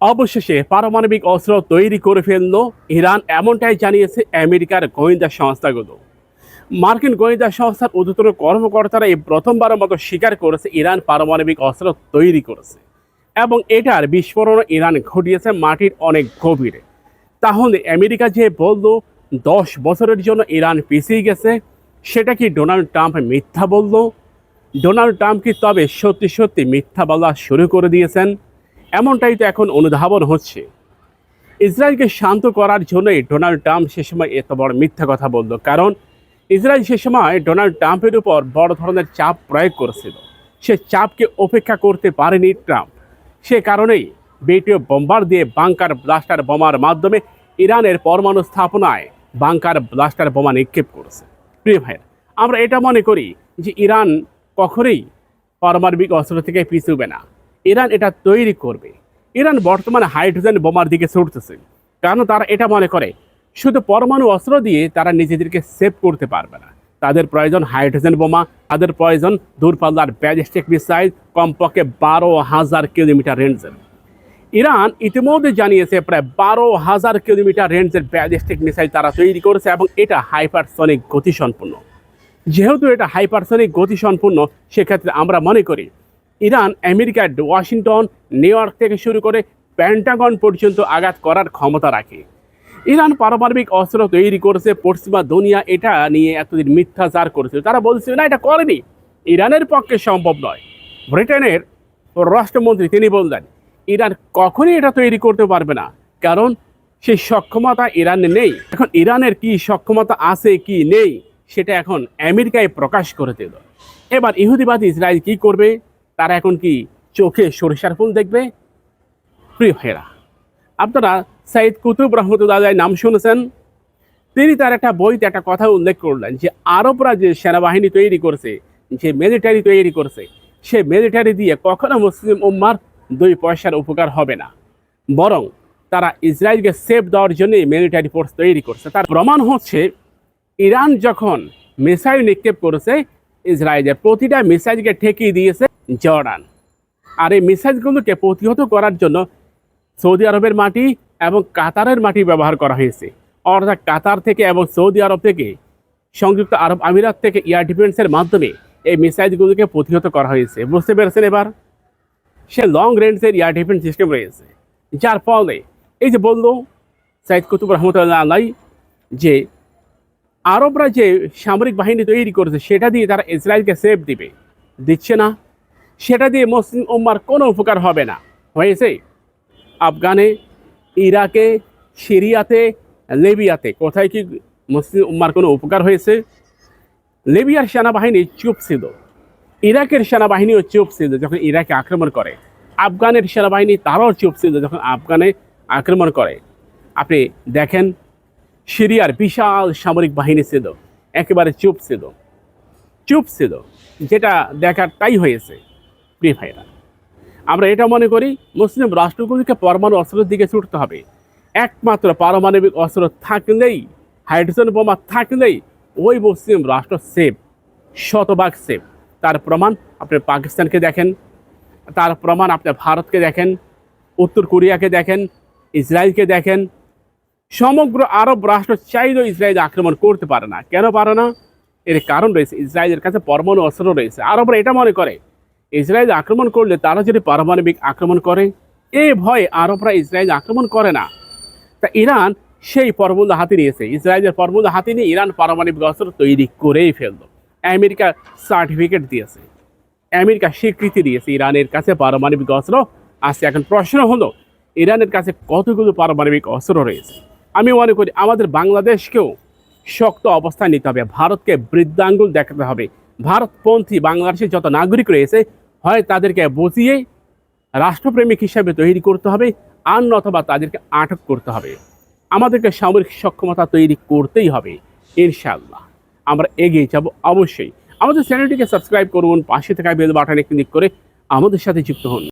অবশেষে পারমাণবিক অস্ত্র তৈরি করে ফেলল ইরান, এমনটাই জানিয়েছে আমেরিকার গোয়েন্দা সংস্থাগুলো। মার্কিন গোয়েন্দা সংস্থার উচ্চতর কর্মকর্তারা এই প্রথমবারের মতো স্বীকার করেছে ইরান পারমাণবিক অস্ত্র তৈরি করেছে এবং এটার বিস্ফোরণ ইরান ঘটিয়েছে মাটির অনেক গভীরে। তাহলে আমেরিকা যে বলল, দশ বছরের জন্য ইরান পিছিয়ে গেছে সেটা কি ডোনাল্ড ট্রাম্প মিথ্যা বলল? ডোনাল্ড ট্রাম্প কি তবে সত্যি সত্যি মিথ্যা বলা শুরু করে দিয়েছেন? এমনটাই তো এখন অনুধাবন হচ্ছে। ইসরায়েলকে শান্ত করার জন্যই ডোনাল্ড ট্রাম্প সে সময় এত বড় মিথ্যা কথা বলল। কারণ ইসরায়েল সে সময় ডোনাল্ড ট্রাম্পের উপর বড় ধরনের চাপ প্রয়োগ করেছিল। সে চাপকে উপেক্ষা করতে পারেনি ট্রাম্প। সে কারণেই বেটিও বোম্বার দিয়ে বাংকার ব্লাস্টার বোমার মাধ্যমে ইরানের পরমাণু স্থাপনায় বাংকার ব্লাস্টার বোমা নিক্ষেপ করেছে। প্রিয় ভাইয়ের, আমরা এটা মনে করি যে ইরান কখনোই পারমাণবিক অস্ত্র থেকে পিছুবে না। ইরান এটা তৈরি করবে। ইরান বর্তমানে হাইড্রোজেন বোমার দিকে ছুটতেছে। কারণ তারা এটা মনে করে? শুধু পরমাণু অস্ত্র দিয়ে তারা নিজেদেরকে সেভ করতে পারবে না। তাদের প্রয়োজন হাইড্রোজেন বোমা, তাদের প্রয়োজন দূরপাল্লার ব্যালিস্টিক মিসাইল, কমপক্ষে বারো হাজার কিলোমিটার রেঞ্জের। ইরান ইতিমধ্যে জানিয়েছে, প্রায় বারো হাজার কিলোমিটার রেঞ্জের ব্যালিস্টিক মিসাইল তারা তৈরি করেছে এবং এটা হাইপারসনিক গতিসম্পন্ন। যেহেতু এটা হাইপারসনিক গতিসম্পন্ন, সেক্ষেত্রে আমরা মনে করি ইরান আমেরিকার ওয়াশিংটন, নিউ ইয়র্ক থেকে শুরু করে প্যান্টাগন পর্যন্ত আঘাত করার ক্ষমতা রাখে। ইরান পারমাণবিক অস্ত্র তৈরি করেছে পশ্চিমা দুনিয়া, এটা নিয়ে এতদিন মিথ্যাচার করেছিল। তারা বলছিল, না, এটা করেনি। ইরানের পক্ষে সম্ভব নয়। ব্রিটেনের রাষ্ট্রমন্ত্রী তিনি বললেন, ইরান কখনই এটা তৈরি করতে পারবে না, কারণ সেই সক্ষমতা ইরানে নেই। এখন ইরানের কি সক্ষমতা আছে, কি নেই, সেটা এখন আমেরিকায় প্রকাশ করে দিল। এবার ইহুদিবাদী ইসরায়েল কি করবে? তারা এখন কি চোখে সরিষার ফুল দেখবে? প্রিয় ভাইয়েরা, আপনারা সাইদ কুতুব রহমতুল্লাহ নাম শুনেছেন। তিনি তার একটা বইতে একটা কথা উল্লেখ করলেন যে আরবরা যে সেনাবাহিনী তৈরি করছে, যে মিলিটারি তৈরি করছে। সে মিলিটারি দিয়ে কখনো মুসলিম উম্মার দুই পয়সার উপকার হবে না। বরং তারা ইসরায়েলকে সেফ দেওয়ার জন্যই মিলিটারি ফোর্স তৈরি করছে। তার প্রমাণ হচ্ছে, ইরান যখন মিসাইল নিক্ষেপ করেছে, ইসরায়েলের প্রতিটা মিসাইলকে ঠেকিয়ে দিয়েছে জর্ডান। আর এই মিসাইলগুলোকে প্রতিহত করার জন্য সৌদি আরবের মাটি এবং কাতারের মাটি ব্যবহার করা হয়েছে। অর্থাৎ কাতার থেকে এবং সৌদি আরব থেকে, সংযুক্ত আরব আমিরাত থেকে এয়ার ডিফেন্সের মাধ্যমে এই মিসাইলগুলোকে প্রতিহত করা হয়েছে। বুঝতে পেরেছেন এবার? সে লং রেঞ্জের এয়ার ডিফেন্স সিস্টেম রয়েছে। যার ফলে, এই যে বলল সাইদ কুতুব রহমতুল্লাহ আলাই যে, আরবরা যে সামরিক বাহিনী তৈরি করেছে, সেটা দিয়ে তারা ইসরায়েলকে সেফ দিবে। দিচ্ছে না। সেটা দিয়ে মুসলিম উম্মার কোনো উপকার হবে না। হয়েছে? আফগানে, ইরাকে, সিরিয়াতে, লেবিয়াতে। কোথায় কি মুসলিম উম্মার কোনো উপকার হয়েছে? লেবিয়ার সেনাবাহিনী চুপ ছিল। ইরাকের সেনাবাহিনীও চুপ ছিল যখন ইরাকে আক্রমণ করে। আফগানের সেনাবাহিনী তারাও চুপ ছিল যখন আফগানে আক্রমণ করে। আপনি দেখেন, সিরিয়ার বিশাল সামরিক বাহিনী ছিল। একেবারে চুপ ছিল। চুপ ছিল। যেটা দেখার তাই হয়েছে। প্রিয় ভাইরা আমরা এটা মনে করি মুসলিম রাষ্ট্রগুলিকে পরমাণু অস্ত্রের দিকে ছুটতে হবে। একমাত্র পারমাণবিক অস্ত্র থাকলেই, হাইড্রোজেন বোমা থাকলেই ওই মুসলিম রাষ্ট্র সেফ শতভাগ সেফ তার প্রমাণ আপনি পাকিস্তানকে দেখেন, তার প্রমাণ আপনি ভারতকে দেখেন, উত্তর কোরিয়াকে দেখেন, ইসরায়েলকে দেখেন। সমগ্র আরব রাষ্ট্র চাইলেও ইসরায়েল আক্রমণ করতে পারে না। কেন পারে না? এর কারণ রয়েছে, ইসরায়েলের কাছে পরমাণু অস্ত্র রয়েছে। আরবরা এটা মনে করে ইসরায়েল আক্রমণ করলে তারা যদি পারমাণবিক আক্রমণ করে এই ভয়ে আরবরা ইসরায়েল আক্রমণ করে না। তা ইরান সেই ফর্মুলা হাতে নিয়েছে। ইসরায়েলের ফর্মুলা হাতে নিয়ে ইরান পারমাণবিক অস্ত্র তৈরি করেই ফেলল। আমেরিকা সার্টিফিকেট দিয়েছে। আমেরিকা স্বীকৃতি দিয়েছে ইরানের কাছে পারমাণবিক অস্ত্র। আছে এখন প্রশ্ন হলো, ইরানের কাছে কতগুলো পারমাণবিক অস্ত্র রয়েছে? আমি মনে করি আমাদের বাংলাদেশকেও শক্ত অবস্থান নিতে হবে। ভারতকে বৃদ্ধাঙ্গুল দেখাতে হবে। ভারতপন্থী বাংলাদেশের যত নাগরিক রয়েছে হয় তাদেরকে বসিয়ে রাষ্ট্রপ্রেমিক হিসাবে তৈরি করতে হবে আর অথবা তাদেরকে আটক করতে হবে। আমাদেরকে সামরিক সক্ষমতা তৈরি করতেই হবে ইনশাল্লাহ আমরা এগিয়ে যাব অবশ্যই। আমাদের চ্যানেলটিকে সাবস্ক্রাইব করুন, পাশে থাকা বেল বাটনে ক্লিক করে আমাদের সাথে যুক্ত হন।